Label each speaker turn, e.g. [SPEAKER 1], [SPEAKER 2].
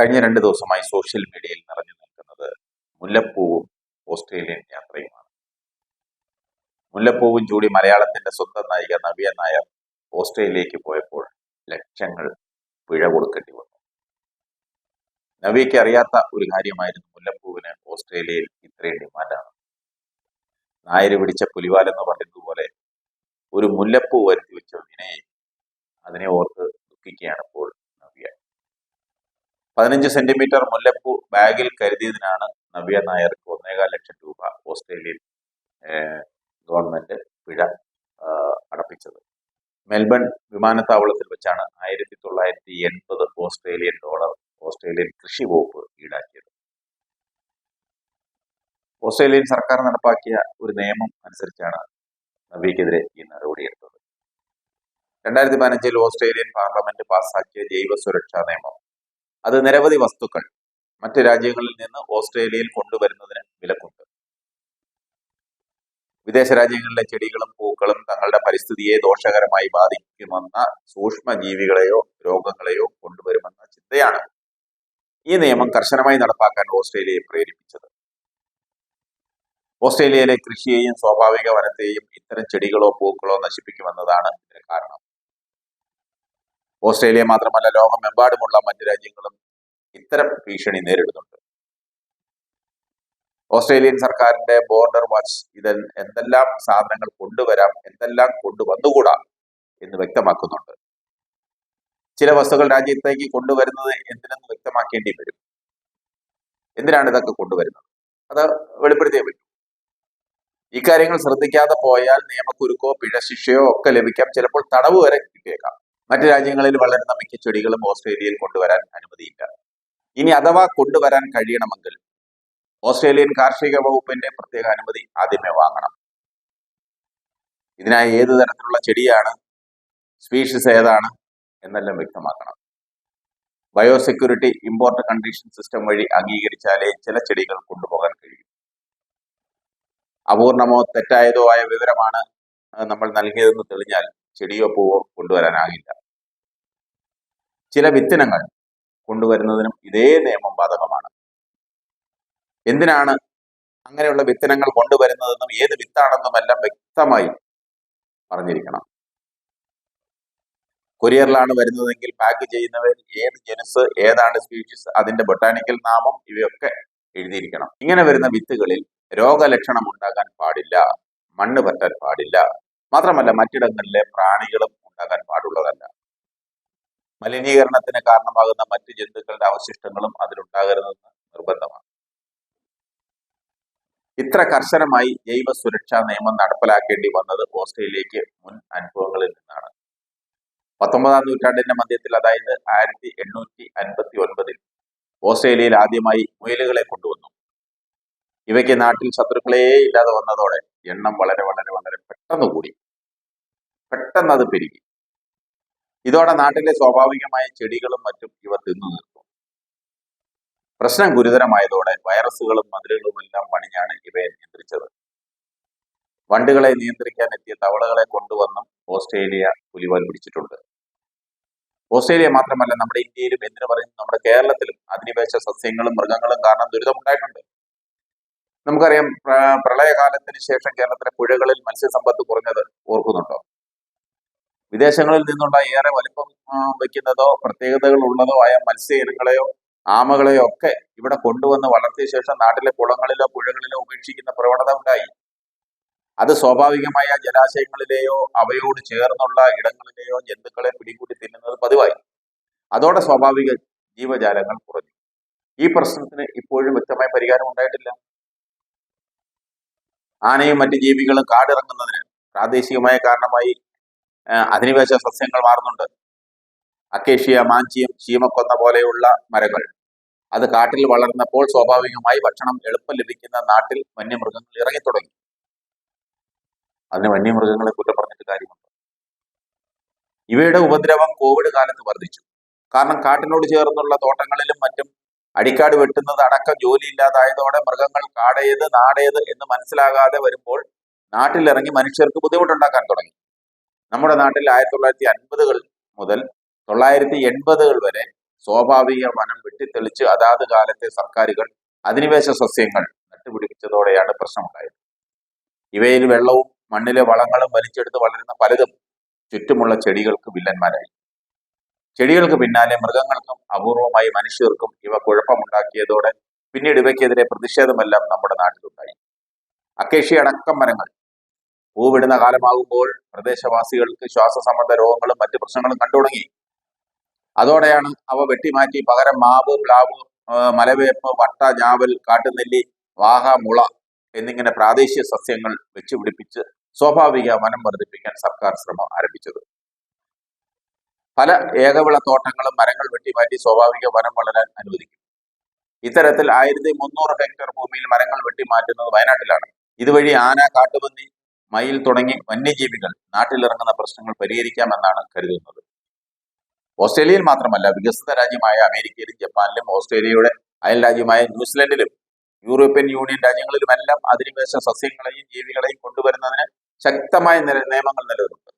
[SPEAKER 1] കഴിഞ്ഞ രണ്ട് ദിവസമായി സോഷ്യൽ മീഡിയയിൽ നിറഞ്ഞു നിൽക്കുന്നത് മുല്ലപ്പൂവും ഓസ്ട്രേലിയൻ യാത്രയുമാണ്. മുല്ലപ്പൂവും ചൂടി മലയാളത്തിന്റെ സ്വന്തം നായിക നവ്യ നായർ ഓസ്ട്രേലിയയിലേക്ക് പോയപ്പോൾ ലക്ഷങ്ങൾ പിഴ കൊടുക്കേണ്ടി വന്നു. നവ്യയ്ക്ക് അറിയാത്ത ഒരു കാര്യമായിരുന്നു മുല്ലപ്പൂവിന് ഓസ്ട്രേലിയയിൽ ഇത്രയും ഡിമാൻഡാണ്. നായർ പിടിച്ച പുലിവാലെന്ന് പറയുന്നതുപോലെ ഒരു മുല്ലപ്പൂ വരുത്തി വെച്ച വിനയെ അതിനെ ഓർത്ത് ദുഃഖിക്കുകയാണ് ഇപ്പോൾ പതിനഞ്ച് സെന്റിമീറ്റർ മുല്ലപ്പൂ ബാഗിൽ കരുതിയതിനാണ് നവ്യ നായർക്ക് ഒന്നേകാൽ ലക്ഷം രൂപ ഓസ്ട്രേലിയൻ ഗവൺമെന്റ് പിഴ അടപ്പിച്ചത്. മെൽബൺ വിമാനത്താവളത്തിൽ വെച്ചാണ് ആയിരത്തി തൊള്ളായിരത്തി എൺപത് ഓസ്ട്രേലിയൻ ഡോളർ ഓസ്ട്രേലിയൻ കൃഷി വകുപ്പ് ഈടാക്കിയത്. ഓസ്ട്രേലിയൻ സർക്കാർ നടപ്പാക്കിയ ഒരു നിയമം അനുസരിച്ചാണ് നവ്യക്കെതിരെ ഈ നടപടിയെടുത്തത് രണ്ടായിരത്തി പതിനഞ്ചിൽ ഓസ്ട്രേലിയൻ പാർലമെന്റ് പാസാക്കിയ ജൈവ സുരക്ഷാ നിയമം അത് നിരവധി വസ്തുക്കൾ മറ്റ് രാജ്യങ്ങളിൽ നിന്ന് ഓസ്ട്രേലിയയിൽ കൊണ്ടുവരുന്നതിന് വിലക്കുണ്ട്. വിദേശ രാജ്യങ്ങളിലെ ചെടികളും പൂക്കളും തങ്ങളുടെ പരിസ്ഥിതിയെ ദോഷകരമായി ബാധിക്കുമെന്ന സൂക്ഷ്മ ജീവികളെയോ രോഗങ്ങളെയോ കൊണ്ടുവരുമെന്ന ചിന്തയാണ് ഈ നിയമം കർശനമായി നടപ്പാക്കാൻ ഓസ്ട്രേലിയയെ പ്രേരിപ്പിച്ചത്. ഓസ്ട്രേലിയയിലെ കൃഷിയെയും സ്വാഭാവിക വനത്തെയും ഇത്തരം ചെടികളോ പൂക്കളോ നശിപ്പിക്കുമെന്നതാണ് ഇതിന് കാരണം. ഓസ്ട്രേലിയ മാത്രമല്ല ലോകമെമ്പാടുമുള്ള മറ്റു രാജ്യങ്ങളും ഇത്തരം ഭീഷണി നേരിടുന്നുണ്ട്. ഓസ്ട്രേലിയൻ സർക്കാരിന്റെ ബോർഡർ വാച്ച് ഇതിൽ എന്തെല്ലാം സാധനങ്ങൾ കൊണ്ടുവരാം എന്തെല്ലാം കൊണ്ടുവന്നുകൂടാ എന്ന് വ്യക്തമാക്കുന്നുണ്ട്. ചില വസ്തുക്കൾ രാജ്യത്തേക്ക് കൊണ്ടുവരുന്നത് എന്തിനെന്ന് വ്യക്തമാക്കേണ്ടി വരും. എന്തിനാണ് ഇതൊക്കെ കൊണ്ടുവരുന്നത്? അത് വെളിപ്പെടുത്തിയേ പറ്റൂ. ഇക്കാര്യങ്ങൾ ശ്രദ്ധിക്കാതെ പോയാൽ നിയമക്കുരുക്കോ പിഴ ശിക്ഷയോ ഒക്കെ ലഭിക്കാം. ചിലപ്പോൾ തടവ് വരെ കിട്ടിയേക്കാം. മറ്റു രാജ്യങ്ങളിൽ വളരുന്ന മിക്ക ചെടികളും ഓസ്ട്രേലിയയിൽ കൊണ്ടുവരാൻ അനുമതിയില്ല. ഇനി അഥവാ കൊണ്ടുവരാൻ കഴിയണമെങ്കിൽ ഓസ്ട്രേലിയൻ കാർഷിക വകുപ്പിന്റെ പ്രത്യേക അനുമതി ആദ്യമേ വാങ്ങണം. ഇതിനായി ഏത് തരത്തിലുള്ള ചെടിയാണ് സ്പീഷീസ് ഏതാണ് എന്നെല്ലാം വ്യക്തമാക്കണം. ബയോസെക്യൂരിറ്റി ഇമ്പോർട്ട് കണ്ടീഷൻ സിസ്റ്റം വഴി അംഗീകരിച്ചാലേ ചില ചെടികൾ കൊണ്ടുപോകാൻ കഴിയും. അപൂർണമോ തെറ്റായതോ ആയ വിവരമാണ് നമ്മൾ നൽകിയതെന്ന് തെളിഞ്ഞാൽ ചെടിയോ പൂവോ കൊണ്ടുവരാനാകില്ല. ചില വിത്തിനങ്ങൾ കൊണ്ടുവരുന്നതിനും ഇതേ നിയമം ബാധകമാണ്. എന്തിനാണ് അങ്ങനെയുള്ള വിത്തനങ്ങൾ കൊണ്ടുവരുന്നതെന്നും ഏത് വിത്താണെന്നും എല്ലാം വ്യക്തമായി പറഞ്ഞിരിക്കണം. കൊറിയറിലാണ് വരുന്നതെങ്കിൽ പാക്ക് ചെയ്യുന്നവർ ഏത് ജനുസ് ഏതാണ് സ്പീഷീസ് അതിന്റെ ബൊട്ടാനിക്കൽ നാമം ഇവയൊക്കെ എഴുതിയിരിക്കണം. ഇങ്ങനെ വരുന്ന വിത്തുകളിൽ രോഗലക്ഷണം ഉണ്ടാകാൻ പാടില്ല മണ്ണ് പറ്റാൻ പാടില്ല. മാത്രമല്ല മറ്റിടങ്ങളിലെ പ്രാണികളും ഉണ്ടാകാൻ പാടുള്ളതല്ല. മലിനീകരണത്തിന് കാരണമാകുന്ന മറ്റ് ജന്തുക്കളുടെ അവശിഷ്ടങ്ങളും അതിലുണ്ടാകരുതെന്ന് നിർബന്ധമാണ്. ഇത്ര കർശനമായി ജൈവ സുരക്ഷാ നിയമം നടപ്പിലാക്കേണ്ടി വന്നത് ഓസ്ട്രേലിയക്ക് മുൻ അനുഭവങ്ങളിൽ നിന്നാണ്. പത്തൊമ്പതാം നൂറ്റാണ്ടിന്റെ മധ്യത്തിൽ അതായത് ആയിരത്തി എണ്ണൂറ്റി അൻപത്തി ഒൻപതിൽ ഓസ്ട്രേലിയയിൽ ആദ്യമായി മുയലുകളെ കൊണ്ടുവന്നു. ഇവയ്ക്ക് നാട്ടിൽ ശത്രുക്കളേ ഇല്ലാതെ വന്നതോടെ എണ്ണം വളരെ വളരെ വളരെ പെട്ടെന്ന് കൂടി. പെട്ടെന്ന് അത് പെരുകി. ഇതോടെ നാട്ടിലെ സ്വാഭാവികമായ ചെടികളും മറ്റും ഇവ തിന്നു നിർത്തും പ്രശ്നം ഗുരുതരമായതോടെ വൈറസുകളും മതിലുകളും എല്ലാം പണിഞ്ഞാണ് ഇവയെ നിയന്ത്രിച്ചത്. വണ്ടുകളെ നിയന്ത്രിക്കാൻ എത്തിയ തവളകളെ കൊണ്ടുവന്നും ഓസ്ട്രേലിയ പുലിവാൽ പിടിച്ചിട്ടുണ്ട്. ഓസ്ട്രേലിയ മാത്രമല്ല നമ്മുടെ ഇന്ത്യയിലും എന്തിനു പറയുന്നു നമ്മുടെ കേരളത്തിലും അധിനിവേശ സസ്യങ്ങളും മൃഗങ്ങളും കാരണം ദുരിതമുണ്ടായിട്ടുണ്ട്. നമുക്കറിയാം പ്ര- പ്രളയകാലത്തിന് ശേഷം കേരളത്തിലെ പുഴകളിൽ മത്സ്യസമ്പത്ത് കുറഞ്ഞത് ഓർക്കുന്നുണ്ടോ? വിദേശങ്ങളിൽ നിന്നുള്ള ഏറെ വലിപ്പം വയ്ക്കുന്നതോ പ്രത്യേകതകൾ ഉള്ളതോ ആയ മത്സ്യ ഇനങ്ങളെയോ ആമകളെയോ ഒക്കെ ഇവിടെ കൊണ്ടുവന്ന് വളർത്തിയ ശേഷം നാട്ടിലെ കുളങ്ങളിലോ പുഴകളിലോ ഉപേക്ഷിക്കുന്ന പ്രവണത ഉണ്ടായി. അത് സ്വാഭാവികമായ ജലാശയങ്ങളിലെയോ അവയോട് ചേർന്നുള്ള ഇടങ്ങളിലെയോ ജന്തുക്കളെ പിടികൂടി തിന്നുന്നത് പതിവായി. അതോടെ സ്വാഭാവിക ജീവജാലങ്ങൾ കുറഞ്ഞു. ഈ പ്രശ്നത്തിന് ഇപ്പോഴും വ്യക്തമായ പരിഹാരം ഉണ്ടായിട്ടില്ല. ആനയും മറ്റ് ജീവികളും കാടിറങ്ങുന്നതിന് പ്രാദേശികമായ കാരണമായി അധിനിവേശ സസ്യങ്ങൾ മാറുന്നുണ്ട്. അക്കേഷ്യ മാഞ്ചിയം ചീമക്കൊന്ന പോലെയുള്ള മരങ്ങൾ. അത് കാട്ടിൽ വളർന്നപ്പോൾ സ്വാഭാവികമായി ഭക്ഷണം എളുപ്പം ലഭിക്കുന്ന നാട്ടിൽ വന്യമൃഗങ്ങൾ ഇറങ്ങിത്തുടങ്ങി. അതിന് വന്യമൃഗങ്ങളെ കുറ്റം പറഞ്ഞിട്ട് കാര്യമുണ്ട്. ഇവയുടെ ഉപദ്രവം കോവിഡ് കാലത്ത് വർദ്ധിച്ചു. കാരണം കാട്ടിനോട് ചേർന്നുള്ള തോട്ടങ്ങളിലും മറ്റും അടിക്കാട് വെട്ടുന്നത് അടക്കം ജോലിയില്ലാതായതോടെ മൃഗങ്ങൾ കാടേത് നാടേത് എന്ന് മനസ്സിലാകാതെ വരുമ്പോൾ നാട്ടിലിറങ്ങി മനുഷ്യർക്ക് ബുദ്ധിമുട്ടുണ്ടാക്കാൻ തുടങ്ങി. നമ്മുടെ നാട്ടിൽ ആയിരത്തി തൊള്ളായിരത്തി അൻപതുകൾ മുതൽ തൊള്ളായിരത്തി എൺപതുകൾ വരെ സ്വാഭാവിക വനം വെട്ടിത്തെളിച്ച് അതാത് കാലത്തെ സർക്കാരുകൾ അധിനിവേശ സസ്യങ്ങൾ നട്ടുപിടിപ്പിച്ചതോടെയാണ് പ്രശ്നമുണ്ടായത്. ഇവയിൽ വെള്ളവും മണ്ണിലെ വളങ്ങളും വലിച്ചെടുത്ത് വളരുന്ന പലതും ചുറ്റുമുള്ള ചെടികൾക്ക് വില്ലന്മാരായി. ചെടികൾക്ക് പിന്നാലെ മൃഗങ്ങൾക്കും അപൂർവമായി മനുഷ്യർക്കും ഇവ കുഴപ്പമുണ്ടാക്കിയതോടെ പിന്നീട് ഇവയ്ക്കെതിരെ പ്രതിഷേധമെല്ലാം നമ്മുടെ നാട്ടിലുണ്ടായി. അക്കേഷ്യ അടക്കം മരങ്ങൾ പൂവിടുന്ന കാലമാകുമ്പോൾ പ്രദേശവാസികൾക്ക് ശ്വാസസംബന്ധ രോഗങ്ങളും മറ്റ് പ്രശ്നങ്ങളും കണ്ടു തുടങ്ങി അതോടെയാണ് അവ വെട്ടിമാറ്റി പകരം മാവ് പ്ലാവ് മലവേപ്പ് വട്ട ഞാവൽ കാട്ടുനെല്ലി വാഹ മുള എന്നിങ്ങനെ പ്രാദേശിക സസ്യങ്ങൾ വെച്ചുപിടിപ്പിച്ച് സ്വാഭാവിക വനം വർദ്ധിപ്പിക്കാൻ സർക്കാർ ശ്രമം ആരംഭിച്ചത്. പല ഏകവിള തോട്ടങ്ങളും മരങ്ങൾ വെട്ടിമാറ്റി സ്വാഭാവിക വനം വളരാൻ അനുവദിക്കും. ഇത്തരത്തിൽ ആയിരത്തി മുന്നൂറ് ഹെക്ടർ ഭൂമിയിൽ മരങ്ങൾ വെട്ടിമാറ്റുന്നത് വയനാട്ടിലാണ്. ഇതുവഴി ആന കാട്ടുപന്നി മയിൽ തുടങ്ങി വന്യജീവികൾ നാട്ടിലിറങ്ങുന്ന പ്രശ്നങ്ങൾ പരിഹരിക്കാമെന്നാണ് കരുതുന്നത്. ഓസ്ട്രേലിയയിൽ മാത്രമല്ല വികസിത രാജ്യമായ അമേരിക്കയിലും ജപ്പാനിലും ഓസ്ട്രേലിയയുടെ അയൽ രാജ്യമായ ന്യൂസിലൻഡിലും യൂറോപ്യൻ യൂണിയൻ രാജ്യങ്ങളിലുമെല്ലാം അധിനിവേശ സസ്യങ്ങളെയും ജീവികളെയും കൊണ്ടുവരുന്നതിന് ശക്തമായ നിയമങ്ങൾ നിലവിലുണ്ട്